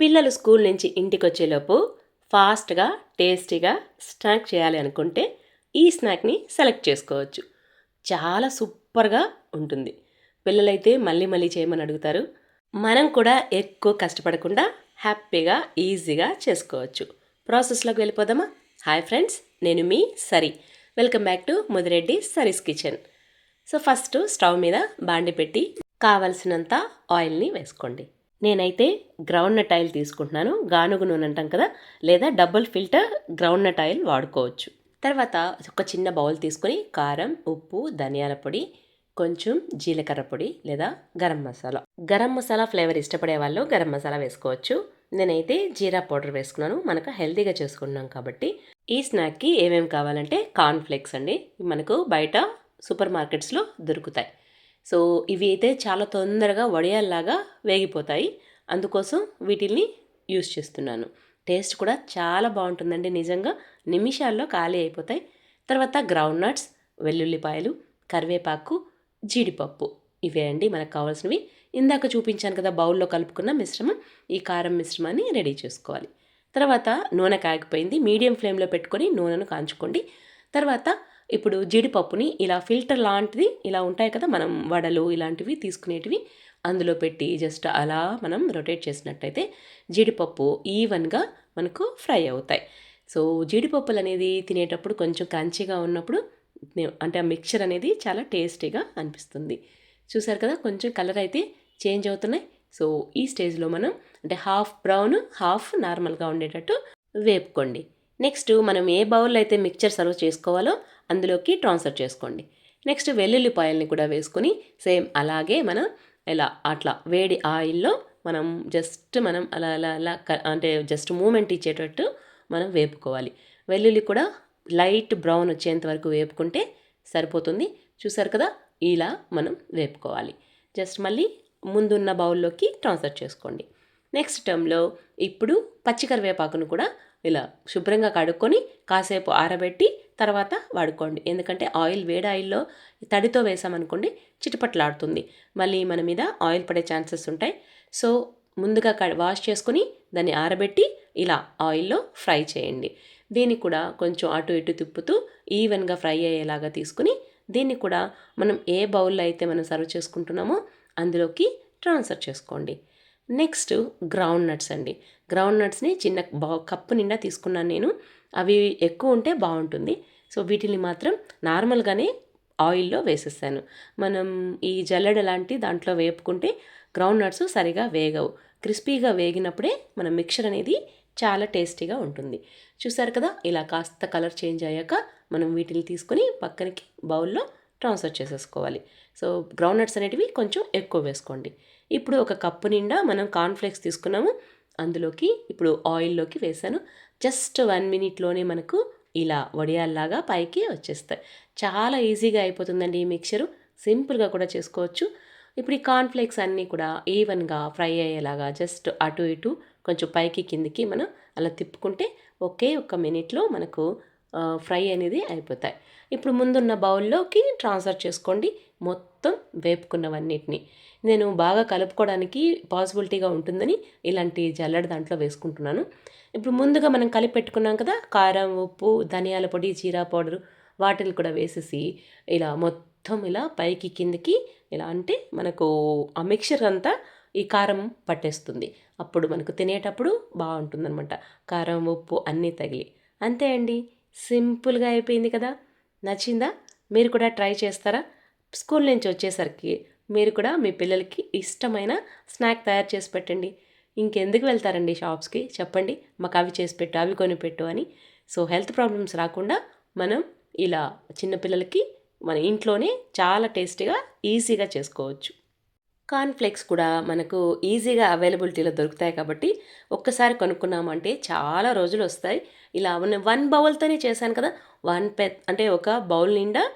పిల్లలు స్కూల్ నుంచి ఇంటికి వచ్చేలోపు ఫాస్ట్గా టేస్టీగా స్నాక్ చేయాలి అనుకుంటే ఈ స్నాక్ని సెలెక్ట్ చేసుకోవచ్చు. చాలా సూపర్గా ఉంటుంది. పిల్లలైతే మళ్ళీ మళ్ళీ చేయమని అడుగుతారు. మనం కూడా ఎక్కువ కష్టపడకుండా హ్యాపీగా ఈజీగా చేసుకోవచ్చు. ప్రాసెస్లోకి వెళ్ళిపోదామా? హాయ్ ఫ్రెండ్స్ నేను మీ Sari. Welcome back to Mudireddy Sari's kitchen. So first stove మీద బాండి పెట్టి కావలసినంత ఆయిల్ని వేసుకోండి. నేనైతే గ్రౌండ్ నట్ ఆయిల్ తీసుకుంటున్నాను. గానుగు నూనె అంటాం కదా లేదా double filter groundnut oil వాడుకోవచ్చు. తర్వాత ఒక చిన్న బౌల్ తీసుకొని కారం ఉప్పు ధనియాల పొడి కొంచెం జీలకర్ర పొడి లేదా గరం మసాలా. గరం మసాలా ఫ్లేవర్ ఇష్టపడే వాళ్ళు గరం మసాలా వేసుకోవచ్చు. నేనైతే జీరా పౌడర్ వేసుకున్నాను. మనకు హెల్తీగా చేసుకున్నాం కాబట్టి. ఈ స్నాక్కి ఏమేమి కావాలంటే కార్న్ఫ్లేక్స్ అండి. మనకు బయట సూపర్ మార్కెట్స్లో దొరుకుతాయి. సో ఇవి అయితే చాలా తొందరగా వడియాల్లాగా వేగిపోతాయి. అందుకోసం వీటిల్ని యూస్ చేస్తున్నాను. టేస్ట్ కూడా చాలా బాగుంటుందండి నిజంగా. నిమిషాల్లో ఖాళీ అయిపోతాయి. తర్వాత గ్రౌండ్ నట్స్ వెల్లుల్లిపాయలు కరివేపాకు జీడిపప్పు. ఇవే అండి మనకు కావాల్సినవి. ఇందాక చూపించాను కదా బౌల్లో కలుపుకున్న మిశ్రమం. ఈ కారం మిశ్రమాన్ని రెడీ చేసుకోవాలి. తర్వాత నూనె కాగిపోయింది. మీడియం ఫ్లేమ్లో పెట్టుకొని నూనెను కాంచుకోండి. తర్వాత ఇప్పుడు జీడిపప్పుని ఇలా ఫిల్టర్ లాంటిది ఇలా ఉంటాయి కదా మనం వడలు ఇలాంటివి తీసుకునేటివి అందులో పెట్టి జస్ట్ అలా మనం రొటేట్ చేసినట్టయితే జీడిపప్పు ఈవెన్గా మనకు ఫ్రై అవుతాయి. సో జీడిపప్పులు అనేది తినేటప్పుడు కొంచెం కంచిగా ఉన్నప్పుడు అంటే ఆ మిక్చర్ అనేది చాలా టేస్టీగా అనిపిస్తుంది. చూసారు కదా కొంచెం కలర్ అయితే చేంజ్ అవుతున్నాయి. సో ఈ స్టేజ్లో మనం అంటే హాఫ్ బ్రౌన్ హాఫ్ నార్మల్గా ఉండేటట్టు వేపుకోండి. నెక్స్ట్ మనం ఏ బౌల్లో అయితే మిక్చర్ సర్వ్ చేసుకోవాలో అందులోకి ట్రాన్స్ఫర్ చేసుకోండి. నెక్స్ట్ వెల్లుల్లిపాయల్ని కూడా వేసుకొని సేమ్ అలాగే మనం ఇలా అట్లా వేడి ఆయిల్లో మనం జస్ట్ మనం అలా అలా అలా అంటే జస్ట్ మూమెంట్ ఇచ్చేటట్టు మనం వేపుకోవాలి. వెల్లుల్లి కూడా లైట్ బ్రౌన్ వచ్చేంత వరకు వేపుకుంటే సరిపోతుంది. చూసారు కదా? ఇలా మనం వేపుకోవాలి. జస్ట్ మళ్ళీ ముందున్న బౌల్లోకి ట్రాన్స్ఫర్ చేసుకోండి. నెక్స్ట్ టర్మ్లో ఇప్పుడు పచ్చికరివేపాకును కూడా ఇలా శుభ్రంగా కడుక్కొని కాసేపు ఆరబెట్టి తర్వాత వాడుకోండి. ఎందుకంటే ఆయిల్ వేడి ఆయిల్లో తడితో వేసామనుకోండి చిటపట్లాడుతుంది. మళ్ళీ మన మీద ఆయిల్ పడే ఛాన్సెస్ ఉంటాయి. సో ముందుగా వాష్ చేసుకుని దాన్ని ఆరబెట్టి ఇలా ఆయిల్లో ఫ్రై చేయండి. దీన్ని కూడా కొంచెం అటు ఇటు తిప్పుతూ ఈవెన్గా ఫ్రై అయ్యేలాగా తీసుకుని దీన్ని కూడా మనం ఏ బౌల్లో అయితే మనం సర్వ్ చేసుకుంటున్నామో అందులోకి ట్రాన్స్ఫర్ చేసుకోండి. నెక్స్ట్ గ్రౌండ్ నట్స్ అండి. గ్రౌండ్ నట్స్ని చిన్న బా కప్పు నిండా తీసుకున్నాను నేను. అవి ఎక్కువ ఉంటే బాగుంటుంది. సో వీటిని మాత్రం నార్మల్గానే ఆయిల్లో వేసేస్తాను మనం ఈ జల్లెడ లాంటి దాంట్లో వేపుకుంటే గ్రౌండ్ నట్స్ సరిగా వేగవు. క్రిస్పీగా వేగినప్పుడే మన మిక్చర్ అనేది చాలా టేస్టీగా ఉంటుంది. చూసారు కదా ఇలా కాస్త కలర్ చేంజ్ అయ్యాక మనం వీటిని తీసుకొని పక్కనకి బౌల్లో ట్రాన్స్ఫర్ చేసేసుకోవాలి. సో గ్రౌండ్ నట్స్ అనేటివి కొంచెం ఎక్కువ వేసుకోండి. ఇప్పుడు ఒక కప్పు నిండా మనం కార్న్ఫ్లేక్స్ తీసుకున్నాము. అందులోకి ఇప్పుడు ఆయిల్లోకి వేసాను. జస్ట్ వన్ మినిట్లోనే మనకు ఇలా వడియాల్లాగా పైకి వచ్చేస్తాయి. చాలా ఈజీగా అయిపోతుందండి ఈ మిక్చరు సింపుల్గా కూడా చేసుకోవచ్చు. ఇప్పుడు ఈ కార్న్ఫ్లేక్స్ అన్నీ కూడా ఈవెన్గా ఫ్రై అయ్యేలాగా జస్ట్ అటు ఇటు కొంచెం పైకి కిందికి మనం అలా తిప్పుకుంటే ఒకే ఒక్క మినిట్లో మనకు ఫ్రై అనేది అయిపోతాయి. ఇప్పుడు ముందున్న బౌల్లోకి ట్రాన్స్ఫర్ చేసుకోండి మొత్తం వేపుకున్నవన్నిటిని. నేను బాగా కలుపుకోవడానికి పాసిబిలిటీగా ఉంటుందని ఇలాంటి జల్లెడ దాంట్లో వేసుకుంటున్నాను. ఇప్పుడు ముందుగా మనం కలిపి పెట్టుకున్నాం కదా కారం ఉప్పు ధనియాల పొడి జీరా పౌడర్ వాటిని కూడా వేసేసి ఇలా మొత్తం ఇలా పైకి కిందికి ఇలా అంటే మనకు ఆ మిక్చర్ అంతా ఈ కారం పట్టేస్తుంది. అప్పుడు మనకు తినేటప్పుడు బాగుంటుందన్నమాట. కారం ఉప్పు అన్నీ తగిలి. అంతే అండి. సింపుల్గా అయిపోయింది కదా? నచ్చిందా? మీరు కూడా ట్రై చేస్తారా? స్కూల్ నుంచి వచ్చేసరికి మీరు కూడా మీ పిల్లలకి ఇష్టమైన స్నాక్ తయారు చేసి పెట్టండి. ఇంకెందుకు వెళ్తారండి షాప్స్కి? చెప్పండి. మాకు అవి చేసి పెట్టు అవి కొనిపెట్టు అని. సో హెల్త్ ప్రాబ్లమ్స్ రాకుండా మనం ఇలా చిన్నపిల్లలకి మన ఇంట్లోనే చాలా టేస్టీగా ఈజీగా చేసుకోవచ్చు. కార్న్ఫ్లేక్స్ కూడా మనకు ఈజీగా అవైలబిలిటీలో దొరుకుతాయి కాబట్టి ఒక్కసారి కొనుక్కున్నామంటే చాలా రోజులు వస్తాయి. ఇలా వన్ బౌల్తోనే చేశాను కదా. వన్ పె అంటే ఒక బౌల్ నిండా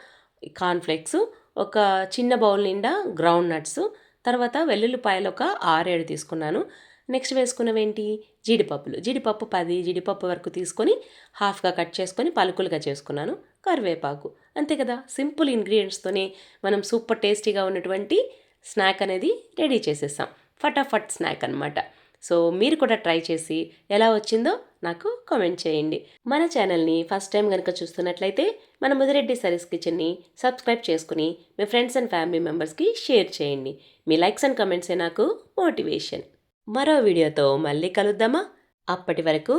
కార్న్ఫ్లేక్స్ ఒక చిన్న బౌల్ నిండా గ్రౌండ్ నట్స్ తర్వాత వెల్లుల్లిపాయలు ఒక ఆరేడు తీసుకున్నాను. నెక్స్ట్ వేసుకున్నవేంటి? జీడిపప్పులు. జీడిపప్పు పది జీడిపప్పు వరకు తీసుకొని హాఫ్గా కట్ చేసుకొని పలుకులుగా చేసుకున్నాను. కరివేపాకు. అంతే కదా. సింపుల్ ఇంగ్రీడియంట్స్తోనే మనం సూపర్ టేస్టీగా ఉన్నటువంటి స్నాక్ అనేది రెడీ చేసేసాం. ఫటాఫట్ స్నాక్ అనమాట సో మీరు కూడా ట్రై చేసి ఎలా వచ్చిందో నాకు కామెంట్ చేయండి. మన ఛానల్ని ఫస్ట్ టైం కనుక చూస్తున్నట్లయితే మన ముదిరెడ్డి సరీస్ కిచెన్ని సబ్స్క్రైబ్ చేసుకుని మీ ఫ్రెండ్స్ అండ్ ఫ్యామిలీ మెంబర్స్కి షేర్ చేయండి. మీ లైక్స్ అండ్ కమెంట్సే నాకు మోటివేషన్. మరో వీడియోతో మళ్ళీ కలుద్దామా? అప్పటి వరకు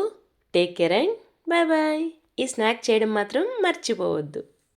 take care and bye bye ఈ స్నాక్ చేయడం మాత్రం మర్చిపోవద్దు.